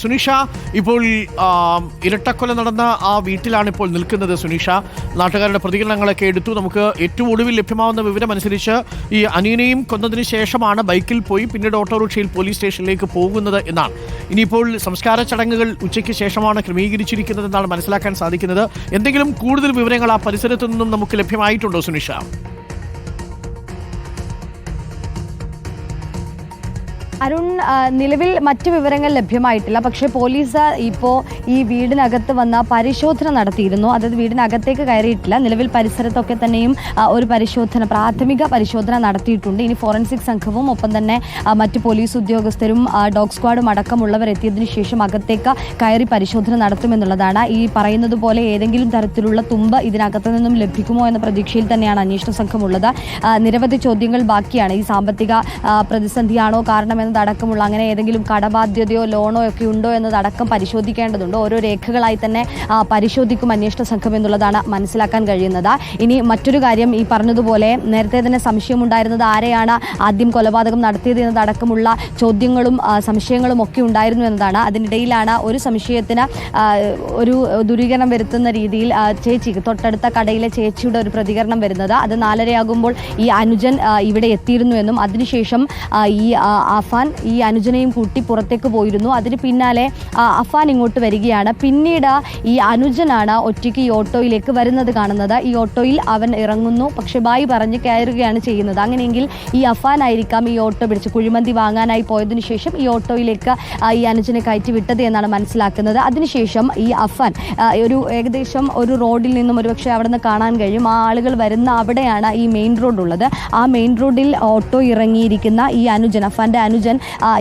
സുനിഷ ഇപ്പോൾ ഇരട്ടക്കൊല നടന്ന ആ വീട്ടിലാണ് ഇപ്പോൾ നിൽക്കുന്നത് സുനിഷ. നാട്ടുകാരുടെ പ്രതികരണങ്ങളൊക്കെ എടുത്തു. നമുക്ക് ഏറ്റവും ഒടുവിൽ ലഭ്യമാവുന്ന വിവരം അനുസരിച്ച് ഈ അനിയനെയും കൊന്നതിന് ശേഷമാണ് ബൈക്കിൽ പോയി പിന്നീട് ഓട്ടോറിക്ഷയിൽ പോലീസ് സ്റ്റേഷനിലേക്ക് പോകുന്നത് എന്നാണ്. ഇനിയിപ്പോൾ സംസ്കാര ചടങ്ങുകൾ ഉച്ചയ്ക്ക് ശേഷമാണ് ക്രമീകരിച്ചിരിക്കുന്നത് എന്നാണ് മനസ്സിലാക്കാൻ സാധിക്കുന്നത്. എന്തെങ്കിലും കൂടുതൽ വിവരങ്ങൾ ആ പരിസരത്തു നിന്നും നമുക്ക് ലഭ്യമായിട്ടുണ്ടോ സുനിഷ? അരുൺ നിലവിൽ മറ്റു വിവരങ്ങൾ ലഭ്യമായിട്ടില്ല. പക്ഷേ പോലീസ് ഇപ്പോൾ ഈ വീടിനകത്ത് വന്ന പരിശോധന നടത്തിയിരുന്നു. അതായത് വീടിനകത്തേക്ക് കയറിയിട്ടില്ല. നിലവിൽ പരിസരത്തൊക്കെ തന്നെയും ഒരു പരിശോധന പ്രാഥമിക പരിശോധന നടത്തിയിട്ടുണ്ട്. ഇനി ഫോറൻസിക് സംഘവും ഒപ്പം തന്നെ മറ്റ് പോലീസ് ഉദ്യോഗസ്ഥരും ഡോഗ് സ്ക്വാഡും അടക്കമുള്ളവർ എത്തിയതിന് ശേഷം അകത്തേക്ക് കയറി പരിശോധന നടത്തുമെന്നുള്ളതാണ് ഈ പറയുന്നത് പോലെ ഏതെങ്കിലും തരത്തിലുള്ള തുമ്പ് ഇതിനകത്ത് നിന്നും ലഭിക്കുമോ എന്ന പ്രതീക്ഷയിൽ തന്നെയാണ് അന്വേഷണ സംഘമുള്ളത്. നിരവധി ചോദ്യങ്ങൾ ബാക്കിയാണ്. ഈ സാമ്പത്തിക പ്രതിസന്ധിയാണോ പ്രതിസന്ധിയാണോ കാരണമെന്നതടക്കമുള്ള അങ്ങനെ ഏതെങ്കിലും കടബാധ്യതയോ ലോണോ ഒക്കെ ഉണ്ടോ എന്നതടക്കം പരിശോധിക്കേണ്ടതുണ്ട്. ഓരോ രേഖകളായി തന്നെ പരിശോധിക്കും അന്വേഷണ സംഘം എന്നുള്ളതാണ് മനസ്സിലാക്കാൻ കഴിയുന്നത്. ഇനി മറ്റൊരു കാര്യം ഈ പറഞ്ഞതുപോലെ നേരത്തെ തന്നെ സംശയമുണ്ടായിരുന്നത് ആരെയാണ് ആദ്യം കൊലപാതകം നടത്തിയത് എന്നതടക്കമുള്ള ചോദ്യങ്ങളും സംശയങ്ങളും ഒക്കെ ഉണ്ടായിരുന്നു എന്നതാണ്. അതിനിടയിലാണ് ഒരു സംശയത്തിന് ഒരു ദുരീകരണം വരുത്തുന്ന രീതിയിൽ ചേച്ചി തൊട്ടടുത്ത കടയിലെ ചേച്ചിയുടെ ഒരു പ്രതികരണം വരുന്നത്. അത് നാലരയാകുമ്പോൾ ഈ അനുജൻ ഇവിടെ എത്തിയിരുന്നു എന്നും അതിനുശേഷം ഈ അഫാൻ ഈ അനുജനെയും കൂട്ടി പുറത്തേക്ക് പോയിരുന്നു. അതിന് പിന്നാലെ അഫാൻ ഇങ്ങോട്ട് വരികയാണ്. പിന്നീട് ഈ അനുജനാണ് ഒറ്റയ്ക്ക് ഈ ഓട്ടോയിലേക്ക് വരുന്നത് കാണുന്നത്. ഈ ഓട്ടോയിൽ അവൻ ഇറങ്ങുന്നു. പക്ഷെ ബായി പറഞ്ഞ് കയറുകയാണ് ചെയ്യുന്നത്. അങ്ങനെയെങ്കിൽ ഈ അഫാൻ ആയിരിക്കാം ഈ ഓട്ടോ പിടിച്ച് കുഴിമന്തി വാങ്ങാനായി പോയതിനു ശേഷം ഈ ഓട്ടോയിലേക്ക് ഈ അനുജനെ കയറ്റി വിട്ടത് എന്നാണ് മനസ്സിലാക്കുന്നത്. അതിനുശേഷം ഈ അഫാൻ ഒരു ഏകദേശം ഒരു റോഡിൽ നിന്നും ഒരുപക്ഷെ അവിടെ നിന്ന് കാണാൻ കഴിയും. ആ ആളുകൾ വരുന്ന അവിടെയാണ് ഈ മെയിൻ റോഡ് ഉള്ളത് ആ മെയിൻ റോഡിൽ ഓട്ടോ ഇറങ്ങിയിരിക്കുന്ന ഈ അനുജൻ അഫാന്റെ അനുജൻ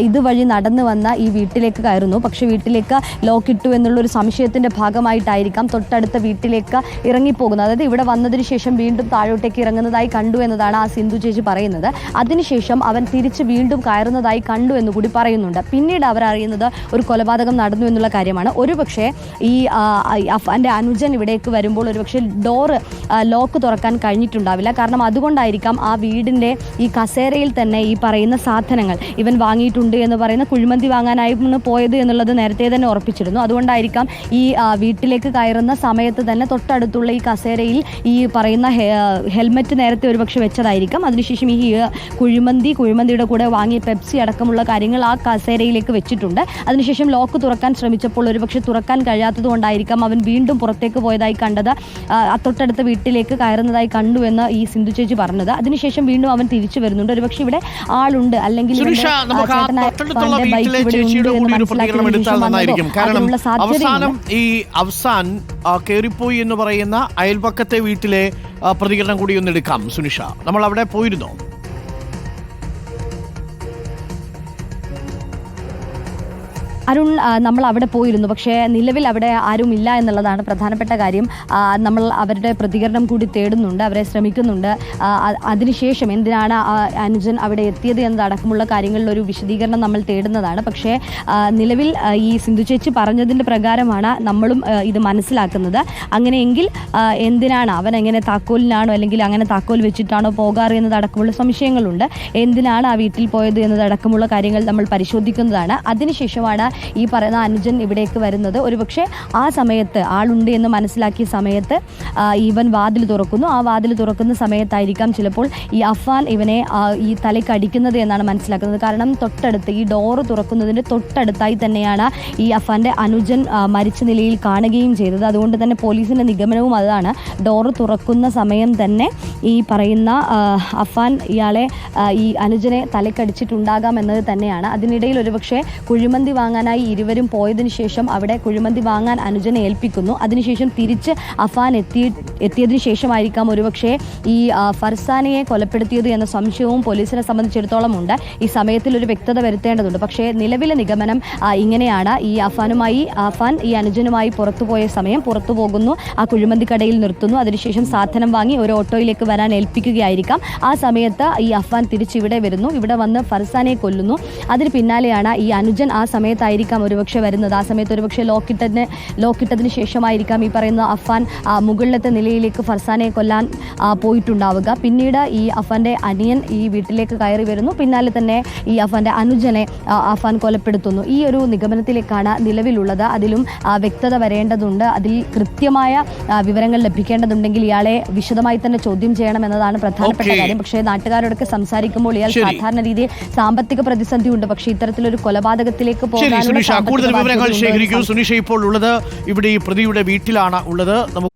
ഇതുവഴി നടന്നു വന്ന ഈ വീട്ടിലേക്ക് കയറുന്നു. പക്ഷേ വീട്ടിലേക്ക് ലോക്ക് ഇട്ടു എന്നുള്ളൊരു സംശയത്തിന്റെ ഭാഗമായിട്ടായിരിക്കാം തൊട്ടടുത്ത വീട്ടിലേക്ക് ഇറങ്ങിപ്പോകുന്നത്. അതായത് ഇവിടെ വന്നതിന് ശേഷം വീണ്ടും താഴോട്ടേക്ക് ഇറങ്ങുന്നതായി കണ്ടു എന്നതാണ് ആ സിന്ധു ചേച്ചി പറയുന്നത്. അതിനുശേഷം അവൻ തിരിച്ച് വീണ്ടും കയറുന്നതായി കണ്ടു എന്ന് കൂടി പറയുന്നുണ്ട്. പിന്നീട് അവർ അറിയുന്നത് ഒരു കൊലപാതകം നടന്നു എന്നുള്ള കാര്യമാണ്. ഒരുപക്ഷെ ഈ അഫാന്റെ അനുജൻ ഇവിടേക്ക് വരുമ്പോൾ ഒരുപക്ഷെ ഡോറ് ലോക്ക് തുറക്കാൻ കഴിഞ്ഞിട്ടുണ്ടാവില്ല. കാരണം അതുകൊണ്ടായിരിക്കാം ആ വീടിന്റെ ഈ കസേരയിൽ തന്നെ ഈ പറയുന്ന സാധനങ്ങൾ. ഇവൻ വാങ്ങിയിട്ടുണ്ട് എന്ന് പറയുന്ന കുഴിമന്തി വാങ്ങാനായിരുന്നു പോയത് എന്നുള്ളത് നേരത്തെ തന്നെ ഉറപ്പിച്ചിരുന്നു. അതുകൊണ്ടായിരിക്കാം ഈ വീട്ടിലേക്ക് കയറുന്ന സമയത്ത് തന്നെ തൊട്ടടുത്തുള്ള ഈ കസേരയിൽ ഈ പറയുന്ന ഹെൽമെറ്റ് നേരത്തെ ഒരുപക്ഷെ വെച്ചതായിരിക്കാം. അതിനുശേഷം ഈ കുഴിമന്തി കുഴിമന്തിയുടെ കൂടെ വാങ്ങിയ പെപ്സി അടക്കമുള്ള കാര്യങ്ങൾ ആ കസേരയിലേക്ക് വെച്ചിട്ടുണ്ട്. അതിനുശേഷം ലോക്ക് തുറക്കാൻ ശ്രമിച്ചപ്പോൾ ഒരുപക്ഷെ തുറക്കാൻ കഴിയാത്തത് കൊണ്ടായിരിക്കാം അവൻ വീണ്ടും പുറത്തേക്ക് പോയതായി കണ്ടത് തൊട്ടടുത്ത വീട്ടിലേക്ക് കയറുന്നതായി കണ്ടു എന്ന് ഈ സിന്ധു ചേച്ചി പറഞ്ഞത്. അതിനുശേഷം വീണ്ടും അവൻ തിരിച്ചു വരുന്നുണ്ട്. ഒരുപക്ഷെ ഇവിടെ ആളുണ്ട് അല്ലെങ്കിൽ നമുക്ക് ആ തൊട്ടടുത്തുള്ള വീട്ടിലെ ചേച്ചിയുടെ കൂടി ഒരു പ്രതികരണം എടുത്താൽ നന്നായിരിക്കും. കാരണം അവസാനം ഈ അവസാൻ കയറിപ്പോയി എന്ന് പറയുന്ന അയൽപക്കത്തെ വീട്ടിലെ പ്രതികരണം കൂടി ഒന്ന് എടുക്കാം. സുനിഷ നമ്മൾ അവിടെ പോയിരുന്നോ? അരുൺ നമ്മൾ അവിടെ പോയിരുന്നു. പക്ഷേ നിലവിൽ അവിടെ ആരും ഇല്ല എന്നുള്ളതാണ് പ്രധാനപ്പെട്ട കാര്യം. നമ്മൾ അവരുടെ പ്രതികരണം കൂടി തേടുന്നുണ്ട് അവരെ ശ്രമിക്കുന്നുണ്ട്. അതിനുശേഷം എന്തിനാണ് അനുജൻ അവിടെ എത്തിയത് എന്നതടക്കമുള്ള കാര്യങ്ങളിൽ ഒരു വിശദീകരണം നമ്മൾ തേടുന്നതാണ്. പക്ഷേ നിലവിൽ ഈ സിന്ധു ചേച്ചി പറഞ്ഞതിന്റെ പ്രകാരമാണ് നമ്മളും ഇത് മനസ്സിലാക്കുന്നത്. അങ്ങനെയെങ്കിൽ എന്തിനാണ് അവൻ എങ്ങനെ താക്കോലിനാണോ അല്ലെങ്കിൽ അങ്ങനെ താക്കോൽ വെച്ചിട്ടാണോ പോകാറ് എന്നതടക്കമുള്ള സംശയങ്ങളുണ്ട്. എന്തിനാണ് ആ വീട്ടിൽ പോയത് എന്നതടക്കമുള്ള കാര്യങ്ങൾ നമ്മൾ പരിശോധിക്കുന്നതാണ്. അതിനുശേഷമാണ് ഈ പറയുന്ന അനുജൻ ഇവിടേക്ക് വരുന്നത്. ഒരുപക്ഷെ ആ സമയത്ത് ആളുണ്ട് എന്ന് മനസ്സിലാക്കിയ സമയത്ത് ഇവൻ വാതിൽ തുറക്കുന്നു. ആ വാതിൽ തുറക്കുന്ന സമയത്തായിരിക്കാം ചിലപ്പോൾ ഈ അഫാൻ ഇവനെ ഈ തലയ്ക്ക് അടിക്കുന്നത് എന്നാണ് മനസ്സിലാക്കുന്നത്. കാരണം തൊട്ടടുത്ത് ഈ ഡോറ് തുറക്കുന്നതിന്റെ തൊട്ടടുത്തായി തന്നെയാണ് ഈ അഫാന്റെ അനുജൻ മരിച്ച നിലയിൽ കാണുകയും ചെയ്തത്. അതുകൊണ്ട് തന്നെ പോലീസിന്റെ നിഗമനവും അതാണ്. ഡോറ് തുറക്കുന്ന സമയം തന്നെ ഈ പറയുന്ന അഫാൻ ഇയാളെ ഈ അനുജനെ തലയ്ക്കടിച്ചിട്ടുണ്ടാകാം എന്നത് തന്നെയാണ്. അതിനിടയിൽ ഒരുപക്ഷെ കുഴിമന്തി വാങ്ങാനായി ഇരുവരും പോയതിനു ശേഷം അവിടെ കുഴിമന്തി വാങ്ങാൻ അനുജനെ ഏൽപ്പിക്കുന്നു. അതിനുശേഷം തിരിച്ച് അഫാൻ എത്തി എത്തിയതിനു ശേഷമായിരിക്കാം ഒരുപക്ഷെ ഈ ഫർസാനയെ കൊലപ്പെടുത്തിയത് എന്ന സംശയവും പോലീസിനെ സംബന്ധിച്ചിടത്തോളം ഉണ്ട്. ഈ സമയത്തിൽ ഒരു വ്യക്തത വരുത്തേണ്ടതുണ്ട്. പക്ഷേ നിലവിലെ നിഗമനം ഇങ്ങനെയാണ്. ഈ അഫാനുമായി അഫാൻ ഈ അനുജനുമായി പുറത്തുപോയ സമയം പുറത്തു പോകുന്നു ആ കുഴിമന്തി കടയിൽ നിർത്തുന്നു. അതിനുശേഷം സാധനം വാങ്ങി ഒരു ഓട്ടോയിലേക്ക് വരാൻ ഏൽപ്പിക്കുകയായിരിക്കാം. ആ സമയത്ത് ഈ അഫാൻ തിരിച്ചിവിടെ വരുന്നു. ഇവിടെ വന്ന് ഫർസാനെ കൊല്ലുന്നു. അതിന് പിന്നാലെയാണ് ഈ അനുജൻ ആ സമയത്തായിരിക്കും ആയിരിക്കാം ഒരുപക്ഷെ വരുന്നത്. ആ സമയത്ത് ഒരുപക്ഷെ ലോക്കിട്ടതിന് ലോക്കിട്ടതിന് ശേഷമായിരിക്കാം ഈ പറയുന്ന അഫാൻ മുകളിലത്തെ നിലയിലേക്ക് ഫർസാനെ കൊല്ലാൻ പോയിട്ടുണ്ടാവുക. പിന്നീട് ഈ അഫാന്റെ അനിയൻ ഈ വീട്ടിലേക്ക് കയറി വരുന്നു. പിന്നാലെ തന്നെ ഈ അഫാന്റെ അനുജനെ അഫാൻ കൊലപ്പെടുത്തുന്നു. ഈ ഒരു നിഗമനത്തിലേക്കാണ് നിലവിലുള്ളത്. അതിലും വ്യക്തത വരേണ്ടതുണ്ട്. അതിൽ കൃത്യമായ വിവരങ്ങൾ ലഭിക്കേണ്ടതുണ്ടെങ്കിൽ ഇയാളെ വിശദമായി തന്നെ ചോദ്യം ചെയ്യണം എന്നതാണ് പ്രധാനപ്പെട്ട കാര്യം. പക്ഷേ നാട്ടുകാരോടൊക്കെ സംസാരിക്കുമ്പോൾ ഇയാൾ സാധാരണ രീതിയിൽ സാമ്പത്തിക പ്രതിസന്ധി ഉണ്ട് പക്ഷേ ഇത്തരത്തിലൊരു കൊലപാതകത്തിലേക്ക് പോകാനുള്ള സുനിഷ കൂടുതൽ വിവരങ്ങൾ ശേഖരിക്കൂ. സുനിഷ ഇപ്പോൾ ഉള്ളത് ഇവിടെ ഈ പ്രതിയുടെ വീട്ടിലാണ് ഉള്ളത്. നമുക്ക്